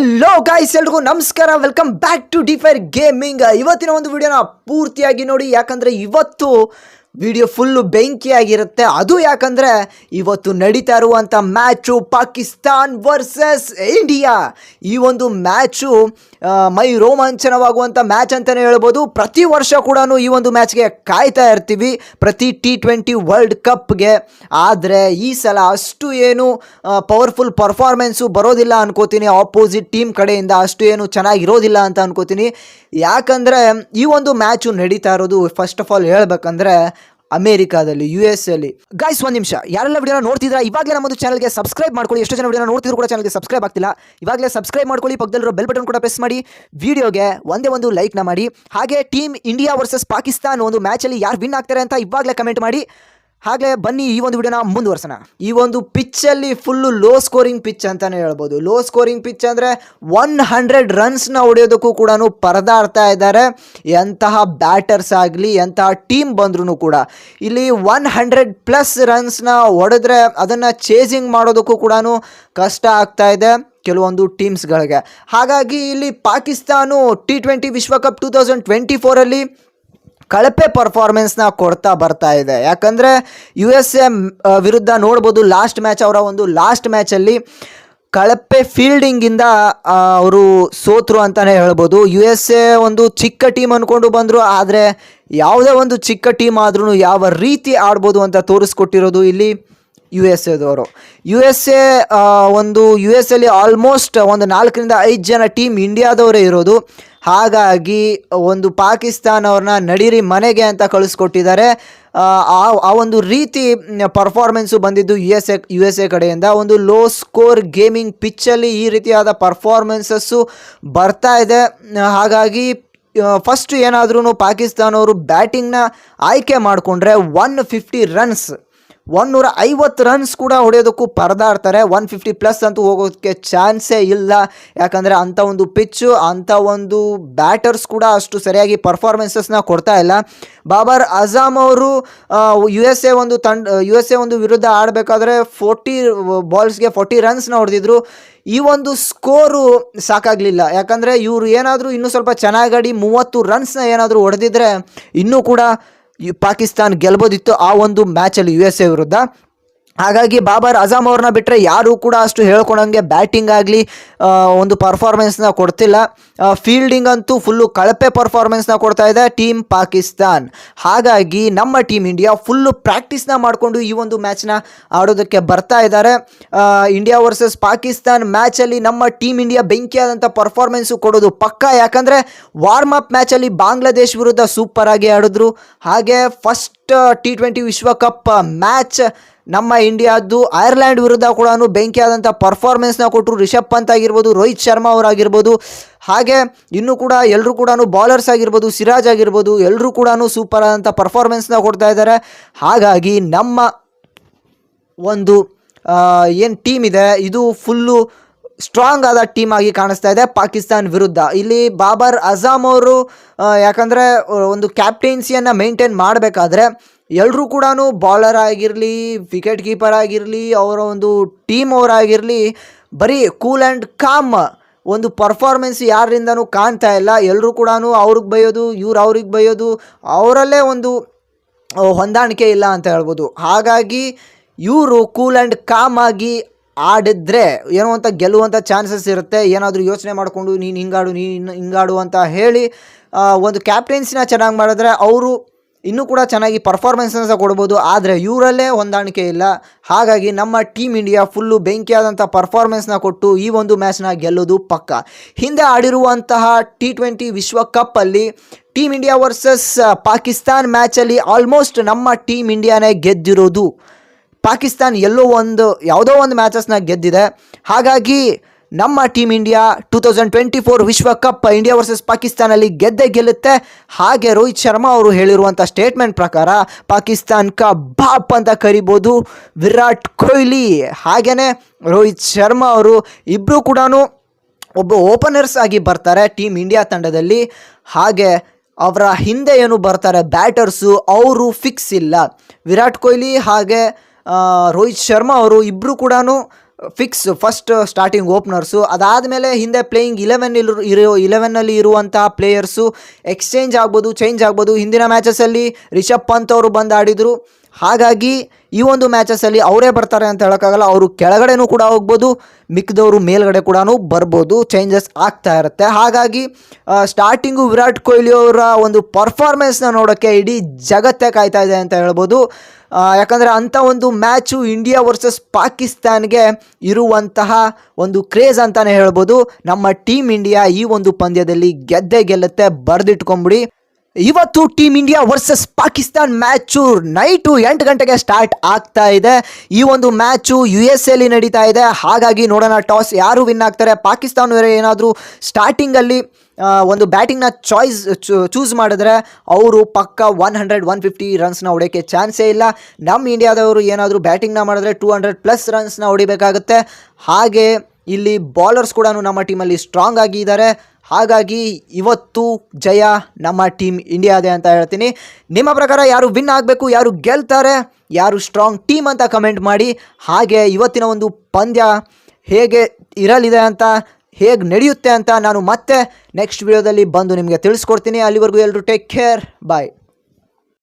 Hello guys ಎಲ್ರಿಗೂ ನಮಸ್ಕಾರ. Welcome back to ಡಿಫೈರ್ ಗೇಮಿಂಗ್ ಇವತ್ತಿನ ಒಂದು ವಿಡಿಯೋನ ಪೂರ್ತಿಯಾಗಿ ನೋಡಿ. ಯಾಕಂದರೆ ಇವತ್ತು ವಿಡಿಯೋ ಫುಲ್ಲು ಬೆಂಕಿಯಾಗಿರುತ್ತೆ. ಅದು ಯಾಕಂದರೆ ಇವತ್ತು ನಡೀತಾ ಇರುವಂಥ ಮ್ಯಾಚು ಪಾಕಿಸ್ತಾನ್ ವರ್ಸಸ್ ಇಂಡಿಯಾ. ಈ ಒಂದು ಮ್ಯಾಚು ಮೈ ರೋಮಾಂಚನವಾಗುವಂಥ ಮ್ಯಾಚ್ ಅಂತಲೇ ಹೇಳ್ಬೋದು. ಪ್ರತಿ ವರ್ಷ ಕೂಡ ಈ ಒಂದು ಮ್ಯಾಚ್ಗೆ ಕಾಯ್ತಾ ಇರ್ತೀವಿ. ಪ್ರತಿ ಟಿ ಟ್ವೆಂಟಿ ವರ್ಲ್ಡ್ ಕಪ್ಗೆ ಆದರೆ ಈ ಸಲ ಅಷ್ಟು ಏನು ಪವರ್ಫುಲ್ ಪರ್ಫಾರ್ಮೆನ್ಸು ಬರೋದಿಲ್ಲ ಅನ್ಕೋತೀನಿ. ಆಪೋಸಿಟ್ ಟೀಮ್ ಕಡೆಯಿಂದ ಅಷ್ಟು ಏನು ಚೆನ್ನಾಗಿರೋದಿಲ್ಲ ಅಂತ ಅನ್ಕೋತೀನಿ. ಯಾಕಂದರೆ ಈ ಒಂದು ಮ್ಯಾಚು ನಡೀತಾ ಇರೋದು ಫಸ್ಟ್ ಆಫ್ ಆಲ್ ಹೇಳ್ಬೇಕಂದ್ರೆ ಅಮೇರಿಕಾದಲ್ಲಿ ಯು ಎಸ್ ಅಲ್ಲಿ. ಗಾಯ್ಸ್ ಒಂದು ನಿಮಿಷ. ಯಾರೆಲ್ಲ ವಿಡಿಯೋನ ನೋಡ್ತಿದ್ರೆ, ಇವಾಗಲೇ ನಮ್ಮದು ಚಾನಲ್ಗೆ ಸಬ್ಸ್ಕ್ರೈಬ್ ಮಾಡ್ಕೊಳ್ಳಿ. ಎಷ್ಟು ಜನ ವಿಡಿಯೋ ನೋಡ್ತಿದ್ರು ಕೂಡ ಚಾನಲ್ಗೆ ಸಬ್ಸ್ಕ್ರೈಬ್ ಆಗ್ತಿಲ್ಲ. ಇವಾಗಲೇ ಸಬ್ಸ್ಕ್ರೈಬ್ ಮಾಡ್ಕೊಳ್ಳಿ, ಪಕ್ಕದಲ್ಲಿರೋ ಬೆಲ್ ಬಟನ್ ಕೂಡ ಪ್ರೆಸ್ ಮಾಡಿ. ವಿಡಿಯೋಗೆ ಒಂದೇ ಒಂದು ಲೈಕ್ನ ಮಾಡಿ. ಹಾಗೆ ಟೀಮ್ ಇಂಡಿಯಾ ವರ್ಸಸ್ ಪಾಕಿಸ್ತಾನ್ ಒಂದು ಮ್ಯಾಚಲ್ಲಿ ಯಾರು ವಿನ್ ಆಗ್ತಾರೆ ಅಂತ ಇವಾಗಲೇ ಕಮೆಂಟ್ ಮಾಡಿ. ಹಾಗೆ ಬನ್ನಿ ಈ ಒಂದು ವಿಡಿಯೋನ ಮುಂದುವರ್ಸೋಣ. ಈ ಒಂದು ಪಿಚ್ಚಲ್ಲಿ ಫುಲ್ಲು ಲೋ ಸ್ಕೋರಿಂಗ್ ಪಿಚ್ ಅಂತಾನೆ ಹೇಳ್ಬೋದು. ಲೋ ಸ್ಕೋರಿಂಗ್ ಪಿಚ್ ಅಂದರೆ ಒನ್ ಹಂಡ್ರೆಡ್ ರನ್ಸ್ನ ಹೊಡೆಯೋದಕ್ಕೂ ಕೂಡ ಪರದಾಡ್ತಾ ಇದ್ದಾರೆ. ಎಂತಹ ಬ್ಯಾಟರ್ಸ್ ಆಗಲಿ, ಎಂತಹ ಟೀಮ್ ಬಂದ್ರೂ ಕೂಡ. ಇಲ್ಲಿ ಒನ್ ಹಂಡ್ರೆಡ್ ಪ್ಲಸ್ ರನ್ಸ್ನ ಹೊಡೆದ್ರೆ ಅದನ್ನು ಚೇಸಿಂಗ್ ಮಾಡೋದಕ್ಕೂ ಕೂಡ ಕಷ್ಟ ಆಗ್ತಾ ಇದೆ ಕೆಲವೊಂದು ಟೀಮ್ಸ್ಗಳಿಗೆ ಹಾಗಾಗಿ ಇಲ್ಲಿ ಪಾಕಿಸ್ತಾನು ಟಿ ಟ್ವೆಂಟಿ ವಿಶ್ವಕಪ್ ಟೂ ತೌಸಂಡ್ ಟ್ವೆಂಟಿ ಫೋರಲ್ಲಿ ಕಳಪೆ ಪರ್ಫಾರ್ಮೆನ್ಸ್ನ ಕೊಡ್ತಾ ಬರ್ತಾ ಇದೆ. ಯಾಕಂದರೆ ಯು ಎಸ್ ಎ ವಿರುದ್ಧ ನೋಡ್ಬೋದು ಲಾಸ್ಟ್ ಮ್ಯಾಚ್ ಅವರ ಒಂದು ಲಾಸ್ಟ್ ಮ್ಯಾಚಲ್ಲಿ ಕಳಪೆ ಫೀಲ್ಡಿಂಗಿಂದ ಅವರು ಸೋತರು ಅಂತಲೇ ಹೇಳ್ಬೋದು. ಯು ಎಸ್ ಎ ಒಂದು ಚಿಕ್ಕ ಟೀಮ್ ಅಂದ್ಕೊಂಡು ಬಂದರು, ಆದರೆ ಯಾವುದೇ ಒಂದು ಚಿಕ್ಕ ಟೀಮ್ ಆದ್ರೂ ಯಾವ ರೀತಿ ಆಡ್ಬೋದು ಅಂತ ತೋರಿಸ್ಕೊಟ್ಟಿರೋದು ಇಲ್ಲಿ ಯು ಎಸ್ ಎದವರು ಯು ಎಸ್ ಎ ಒಂದು ಯು ಎಸ್ ಎಲ್ಲಿ ಆಲ್ಮೋಸ್ಟ್ ಒಂದು ನಾಲ್ಕರಿಂದ ಐದು ಜನ ಟೀಮ್ ಇಂಡಿಯಾದವರೇ ಇರೋದು. ಹಾಗಾಗಿ ಒಂದು ಪಾಕಿಸ್ತಾನ ಅವ್ರನ್ನ ನಡೀರಿ ಮನೆಗೆ ಅಂತ ಕಳಿಸ್ಕೊಟ್ಟಿದ್ದಾರೆ. ಆ, ಆ- ಒಂದು ರೀತಿ ಪರ್ಫಾರ್ಮೆನ್ಸು ಬಂದಿದ್ದು U S A U S A ಕಡೆಯಿಂದ. ಒಂದು ಲೋ ಸ್ಕೋರ್ ಗೇಮಿಂಗ್ ಪಿಚ್ಚಲ್ಲಿ ಈ ರೀತಿಯಾದ ಪರ್ಫಾರ್ಮೆನ್ಸಸ್ಸು ಬರ್ತಾ ಇದೆ. ಹಾಗಾಗಿ ಫಸ್ಟ್ ಏನಾದ್ರೂ ಪಾಕಿಸ್ತಾನವರು ಬ್ಯಾಟಿಂಗ್ನ ಆಯ್ಕೆ ಮಾಡಿಕೊಂಡ್ರೆ ಒನ್ ಫಿಫ್ಟಿ ರನ್ಸ್ ಒನ್ನೂರ ಐವತ್ತು ರನ್ಸ್ ಕೂಡ ಹೊಡೆಯೋದಕ್ಕೂ ಪರದಾಡ್ತಾರೆ. ಒನ್ ಫಿಫ್ಟಿ ಪ್ಲಸ್ ಅಂತೂ ಹೋಗೋದಕ್ಕೆ ಚಾನ್ಸೇ ಇಲ್ಲ. ಯಾಕಂದರೆ ಅಂಥ ಒಂದು ಪಿಚ್ಚು ಅಂಥ ಒಂದು ಬ್ಯಾಟರ್ಸ್ ಕೂಡ ಅಷ್ಟು ಸರಿಯಾಗಿ ಪರ್ಫಾರ್ಮೆನ್ಸಸ್ನ ಕೊಡ್ತಾ ಇಲ್ಲ. ಬಾಬರ್ ಅಜಾಮ್ ಅವರು ಯು ಎಸ್ ಎ ಒಂದು ತಂಡ ಯು ಎಸ್ ಎ ಒಂದು ವಿರುದ್ಧ ಆಡಬೇಕಾದ್ರೆ ಫೋರ್ಟಿ ಬಾಲ್ಸ್ಗೆ ಫೋರ್ಟಿ ರನ್ಸ್ನ ಹೊಡೆದಿದ್ರು. ಈ ಒಂದು ಸ್ಕೋರು ಸಾಕಾಗಲಿಲ್ಲ. ಯಾಕಂದರೆ ಇವರು ಏನಾದರೂ ಇನ್ನೂ ಸ್ವಲ್ಪ ಚೆನ್ನಾಗಿ ಮೂವತ್ತು ರನ್ಸ್ನ ಏನಾದರೂ ಹೊಡೆದಿದ್ರೆ ಇನ್ನೂ ಕೂಡ ಪಾಕಿಸ್ತಾನ್ ಗೆಲ್ಬೋದಿತ್ತು ಆ ಒಂದು ಮ್ಯಾಚಲ್ಲಿ ಯು ಎಸ್ ಎ ವಿರುದ್ಧ. ಹಾಗಾಗಿ ಬಾಬರ್ ಅಜಾಮ್ ಅವ್ರನ್ನ ಬಿಟ್ಟರೆ ಯಾರೂ ಕೂಡ ಅಷ್ಟು ಹೇಳ್ಕೊಳಂಗೆ ಬ್ಯಾಟಿಂಗ್ ಆಗಲಿ ಒಂದು ಪರ್ಫಾರ್ಮೆನ್ಸ್ನ ಕೊಡ್ತಿಲ್ಲ. ಫೀಲ್ಡಿಂಗ್ ಅಂತೂ ಫುಲ್ಲು ಕಳಪೆ ಪರ್ಫಾರ್ಮೆನ್ಸ್ನ ಕೊಡ್ತಾ ಇದೆ ಟೀಮ್ ಪಾಕಿಸ್ತಾನ್. ಹಾಗಾಗಿ ನಮ್ಮ ಟೀಮ್ ಇಂಡಿಯಾ ಫುಲ್ಲು ಪ್ರಾಕ್ಟೀಸ್ನ ಮಾಡಿಕೊಂಡು ಈ ಒಂದು ಮ್ಯಾಚ್ನ ಆಡೋದಕ್ಕೆ ಬರ್ತಾ ಇದ್ದಾರೆ. ಇಂಡಿಯಾ ವರ್ಸಸ್ ಪಾಕಿಸ್ತಾನ್ ಮ್ಯಾಚಲ್ಲಿ ನಮ್ಮ ಟೀಮ್ ಇಂಡಿಯಾ ಬೆಂಕಿಯಾದಂಥ ಪರ್ಫಾರ್ಮೆನ್ಸು ಕೊಡೋದು ಪಕ್ಕ. ಯಾಕಂದರೆ ವಾರ್ಮ್ ಅಪ್ ಮ್ಯಾಚಲ್ಲಿ ಬಾಂಗ್ಲಾದೇಶ್ ವಿರುದ್ಧ ಸೂಪರಾಗಿ ಆಡಿದ್ರು. ಹಾಗೆ ಫಸ್ಟ್ ಟಿ ಟ್ವೆಂಟಿ ವಿಶ್ವಕಪ್ ಮ್ಯಾಚ್ ನಮ್ಮ ಇಂಡಿಯಾದ್ದು ಐರ್ಲ್ಯಾಂಡ್ ವಿರುದ್ಧ ಕೂಡ ಬೆಂಕಿಯಾದಂಥ ಪರ್ಫಾರ್ಮೆನ್ಸ್ನ ಕೊಟ್ಟರು. ರಿಷಬ್ ಪಂತ್ ಆಗಿರ್ಬೋದು, ರೋಹಿತ್ ಶರ್ಮಾ ಅವರಾಗಿರ್ಬೋದು. ಹಾಗೆ ಇನ್ನು ಕೂಡ ಎಲ್ಲರೂ ಕೂಡ ಬೌಲರ್ಸ್ ಆಗಿರ್ಬೋದು, ಸಿರಾಜ್ ಆಗಿರ್ಬೋದು ಎಲ್ಲರೂ ಕೂಡ ಸೂಪರ್ ಆದಂಥ ಪರ್ಫಾರ್ಮೆನ್ಸ್ನ ಕೊಡ್ತಾ ಇದ್ದಾರೆ. ಹಾಗಾಗಿ ನಮ್ಮ ಒಂದು ಏನು ಟೀಮ್ ಇದೆ, ಇದು ಫುಲ್ಲು ಸ್ಟ್ರಾಂಗ್ ಆದ ಟೀಮ್ ಆಗಿ ಕಾಣಿಸ್ತಾ ಇದೆ ಪಾಕಿಸ್ತಾನ್ ವಿರುದ್ಧ. ಇಲ್ಲಿ ಬಾಬರ್ ಅಜಾಮ್ ಅವರು ಯಾಕಂದರೆ ಒಂದು ಕ್ಯಾಪ್ಟೆನ್ಸಿಯನ್ನು ಮೇಂಟೈನ್ ಮಾಡಬೇಕಾದ್ರೆ ಎಲ್ಲರೂ ಕೂಡ ಬಾಲರ್ ಆಗಿರಲಿ ವಿಕೆಟ್ ಕೀಪರ್ ಆಗಿರಲಿ, ಅವರ ಒಂದು ಟೀಮ್ ಅವರಾಗಿರಲಿ ಬರೀ ಕೂಲ್ ಆ್ಯಂಡ್ ಕಾಮ್ ಒಂದು ಪರ್ಫಾರ್ಮೆನ್ಸ್ ಯಾರಿಂದನೂ ಕಾಣ್ತಾ ಇಲ್ಲ. ಎಲ್ಲರೂ ಕೂಡ ಅವ್ರಿಗೆ ಬೈಯೋದು, ಇವ್ರು ಅವ್ರಿಗೆ ಬೈಯೋದು, ಅವರಲ್ಲೇ ಒಂದು ಹೊಂದಾಣಿಕೆ ಇಲ್ಲ ಅಂತ ಹೇಳ್ಬೋದು. ಹಾಗಾಗಿ ಇವರು ಕೂಲ್ ಆ್ಯಂಡ್ ಕಾಮ್ ಆಗಿ ಆಡಿದ್ರೆ ಏನೋ ಅಂತ ಗೆಲ್ಲುವಂಥ ಚಾನ್ಸಸ್ ಇರುತ್ತೆ. ಏನಾದರೂ ಯೋಚನೆ ಮಾಡಿಕೊಂಡು, ನೀನು ಹಿಂಗಾಡು ನೀನು ಹಿಂಗಾಡು ಅಂತ ಹೇಳಿ ಒಂದು ಕ್ಯಾಪ್ಟೆನ್ಸಿನ ಚೆನ್ನಾಗಿ ಮಾಡಿದ್ರೆ ಅವರು ಇನ್ನೂ ಕೂಡ ಚೆನ್ನಾಗಿ ಪರ್ಫಾರ್ಮೆನ್ಸನ್ನು ಕೊಡ್ಬೋದು, ಆದರೆ ಇವರಲ್ಲೇ ಹೊಂದಾಣಿಕೆ ಇಲ್ಲ. ಹಾಗಾಗಿ ನಮ್ಮ ಟೀಮ್ ಇಂಡಿಯಾ ಫುಲ್ಲು ಬೆಂಕಿಯಾದಂಥ ಪರ್ಫಾರ್ಮೆನ್ಸ್ನ ಕೊಟ್ಟು ಈ ಒಂದು ಮ್ಯಾಚ್ನ ಗೆಲ್ಲೋದು ಪಕ್ಕ. ಹಿಂದೆ ಆಡಿರುವಂತಹ ಟಿ ಟ್ವೆಂಟಿ ವಿಶ್ವಕಪ್ಪಲ್ಲಿ ಟೀಮ್ ಇಂಡಿಯಾ ವರ್ಸಸ್ ಪಾಕಿಸ್ತಾನ್ ಮ್ಯಾಚಲ್ಲಿ ಆಲ್ಮೋಸ್ಟ್ ನಮ್ಮ ಟೀಮ್ ಇಂಡಿಯಾನೇ ಗೆದ್ದಿರೋದು. ಪಾಕಿಸ್ತಾನ್ ಎಲ್ಲೋ ಒಂದು, ಯಾವುದೋ ಒಂದು ಮ್ಯಾಚಸ್ನ ಗೆದ್ದಿದೆ. ಹಾಗಾಗಿ ನಮ್ಮ team India two thousand twenty four ವಿಶ್ವಕಪ್ ಇಂಡಿಯಾ ವರ್ಸಸ್ ಪಾಕಿಸ್ತಾನಲ್ಲಿ ಗೆದ್ದೆ ಗೆಲ್ಲುತ್ತೆ. ಹಾಗೆ ರೋಹಿತ್ ಶರ್ಮಾ ಅವರು ಹೇಳಿರುವಂಥ ಸ್ಟೇಟ್ಮೆಂಟ್ ಪ್ರಕಾರ ಪಾಕಿಸ್ತಾನ್ ಕ ಬಾಪ್ ಅಂತ ಕರಿಬೋದು ವಿರಾಟ್ ಕೊಹ್ಲಿ. ಹಾಗೆಯೇ ರೋಹಿತ್ ಶರ್ಮಾ ಅವರು ಇಬ್ಬರು ಕೂಡ ಒಬ್ಬ ಓಪನರ್ಸ್ ಆಗಿ ಬರ್ತಾರೆ ಟೀಮ್ ಇಂಡಿಯಾ ತಂಡದಲ್ಲಿ. ಹಾಗೆ ಅವರ ಹಿಂದೆ ಏನು ಬರ್ತಾರೆ ಬ್ಯಾಟರ್ಸು ಅವರು ಫಿಕ್ಸ್ ಇಲ್ಲ. ವಿರಾಟ್ ಕೊಹ್ಲಿ ಹಾಗೆ ರೋಹಿತ್ ಶರ್ಮಾ ಅವರು ಇಬ್ಬರು ಕೂಡ ಫಿಕ್ಸ್ ಫಸ್ಟ್ ಸ್ಟಾರ್ಟಿಂಗ್ ಓಪನರ್ಸು ಅದಾದಮೇಲೆ ಹಿಂದೆ ಪ್ಲೇಯಿಂಗ್ ಇಲೆವೆನ್ ಇರೋ ಇಲೆವೆನ್ನಲ್ಲಿ ಇರುವಂತಹ ಪ್ಲೇಯರ್ಸು ಎಕ್ಸ್ಚೇಂಜ್ ಆಗ್ಬೋದು ಚೇಂಜ್ ಆಗ್ಬೋದು. ಹಿಂದಿನ ಮ್ಯಾಚಸಲ್ಲಿ ರಿಷಬ್ ಪಂತ್ ಅವರು ಬಂದು ಆಡಿದರು. ಹಾಗಾಗಿ ಈ ಒಂದು ಮ್ಯಾಚಸಲ್ಲಿ ಅವರೇ ಬರ್ತಾರೆ ಅಂತ ಹೇಳೋಕ್ಕಾಗಲ್ಲ, ಅವರು ಕೆಳಗಡೆನೂ ಕೂಡ ಹೋಗ್ಬೋದು, ಮಿಕ್ಕಿದವರು ಮೇಲ್ಗಡೆ ಕೂಡ ಬರ್ಬೋದು ಚೇಂಜಸ್ ಆಗ್ತಾ ಇರುತ್ತೆ. ಹಾಗಾಗಿ ಸ್ಟಾರ್ಟಿಂಗು ವಿರಾಟ್ ಕೊಹ್ಲಿ ಅವರ ಒಂದು ಪರ್ಫಾರ್ಮೆನ್ಸ್ನ ನೋಡೋಕ್ಕೆ ಇಡೀ ಜಗತ್ತೇ ಕಾಯ್ತಾ ಇದೆ ಅಂತ ಹೇಳ್ಬೋದು. ಯಾಕಂದರೆ ಅಂಥ ಒಂದು ಮ್ಯಾಚು ಇಂಡಿಯಾ ವರ್ಸಸ್ ಪಾಕಿಸ್ತಾನ್ಗೆ ಇರುವಂತಹ ಒಂದು ಕ್ರೇಜ್ ಅಂತಲೇ ಹೇಳ್ಬೋದು. ನಮ್ಮ ಟೀಮ್ ಇಂಡಿಯಾ ಈ ಒಂದು ಪಂದ್ಯದಲ್ಲಿ ಗೆದ್ದೇ ಗೆಲ್ಲುತ್ತೆ, ಬರೆದಿಟ್ಕೊಂಬಿಡಿ. ಇವತ್ತು team India versus Pakistan match night ಎಂಟು ಗಂಟೆಗೆ ಸ್ಟಾರ್ಟ್ ಆಗ್ತಾ ಇದೆ. ಈ ಒಂದು ಮ್ಯಾಚು ಯು ಎಸ್ ಎಲ್ಲಿ ನಡೀತಾ ಇದೆ. ಹಾಗಾಗಿ ನೋಡೋಣ ಟಾಸ್ ಯಾರು ವಿನ್ ಆಗ್ತಾರೆ? ಪಾಕಿಸ್ತಾನ ಏನಾದರೂ ಸ್ಟಾರ್ಟಿಂಗಲ್ಲಿ ಒಂದು ಬ್ಯಾಟಿಂಗ್ನ ಚಾಯ್ಸ್ ಚೂಸ್ ಮಾಡಿದ್ರೆ ಅವರು ಪಕ್ಕ ಒನ್ ಹಂಡ್ರೆಡ್ ಒನ್ ಫಿಫ್ಟಿ ರನ್ಸ್ನ ಹೊಡೆಯೋಕ್ಕೆ ಚಾನ್ಸೇ ಇಲ್ಲ. ನಮ್ಮ ಇಂಡಿಯಾದವರು ಏನಾದರೂ ಬ್ಯಾಟಿಂಗ್ನ ಮಾಡಿದ್ರೆ ಟೂ ಹಂಡ್ರೆಡ್ ಪ್ಲಸ್ ರನ್ಸ್ನ ಹೊಡಿಬೇಕಾಗುತ್ತೆ. ಹಾಗೆ ಇಲ್ಲಿ ಬಾಲರ್ಸ್ ಕೂಡ ನಮ್ಮ ಟೀಮಲ್ಲಿ ಸ್ಟ್ರಾಂಗ್ ಆಗಿದ್ದಾರೆ ಹಾಗಾಗಿ ಇವತ್ತು ಜಯ ನಮ್ಮ ಟೀಮ್ ಇಂಡಿಯಾದೆ ಅಂತ ಹೇಳ್ತೀನಿ. ನಿಮ್ಮ ಪ್ರಕಾರ ಯಾರು ವಿನ್ ಆಗಬೇಕು, ಯಾರು ಗೆಲ್ತಾರೆ, ಯಾರು ಸ್ಟ್ರಾಂಗ್ ಟೀಮ್ ಅಂತ ಕಮೆಂಟ್ ಮಾಡಿ. ಹಾಗೆ ಇವತ್ತಿನ ಒಂದು ಪಂದ್ಯ ಹೇಗೆ ಇರಲಿದೆ ಅಂತ, ಹೇಗೆ ನಡೆಯುತ್ತೆ ಅಂತ ನಾನು ಮತ್ತೆ ನೆಕ್ಸ್ಟ್ ವಿಡಿಯೋದಲ್ಲಿ ಬಂದು ನಿಮಗೆ ತಿಳಿಸ್ಕೊಡ್ತೀನಿ. ಅಲ್ಲಿವರೆಗೂ ಎಲ್ಲರೂ ಟೇಕ್ ಕೇರ್ ಬಾಯ್